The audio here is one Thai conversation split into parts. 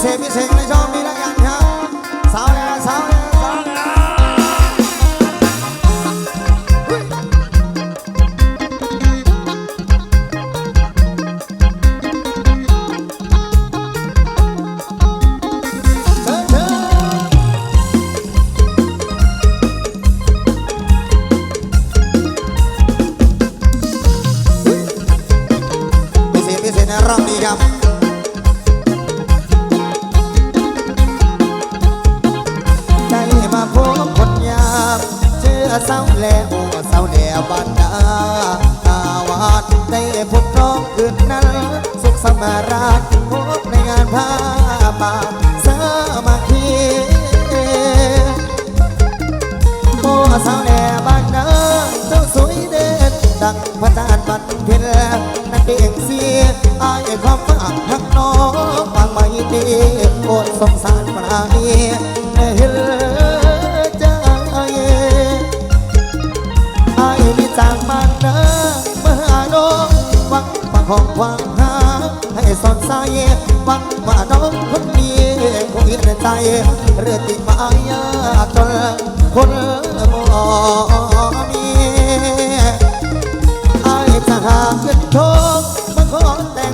เศษพิเศษในช่องนี้แล้วกันครับสาวแล้วสาวแล้วสาวแล้วเชิญเชิญพิเศษพิเศษในรอบนี้ครับ เศร้าแล้วเศร้าแล้วบ้านนาตาวานได้พบน้องคืนนั้น สุขสมาราชพบในงานผ้าป่าสามัคคีโอ้สาแหน่บ้านนาเจ้าสวยเด่นดังพระจันทร์วันเพ็ญนักเก่งเสียอายความฝากทักน้องบางไม่ดีโอดสงสารปราณี วังประคองความหาให้สดใสหวังว่าน้องคนนี้คงเห็นใจเรือติดมายากจนคนบ่มีอายจะหาเงินทองมาขอแต่ง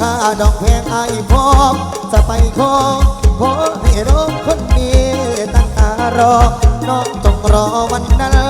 ค่าดอกแพงอายพร้อมจะไปขอขอให้น้องคนนี้ตั้งตารอน้องต้องรอวันนั้น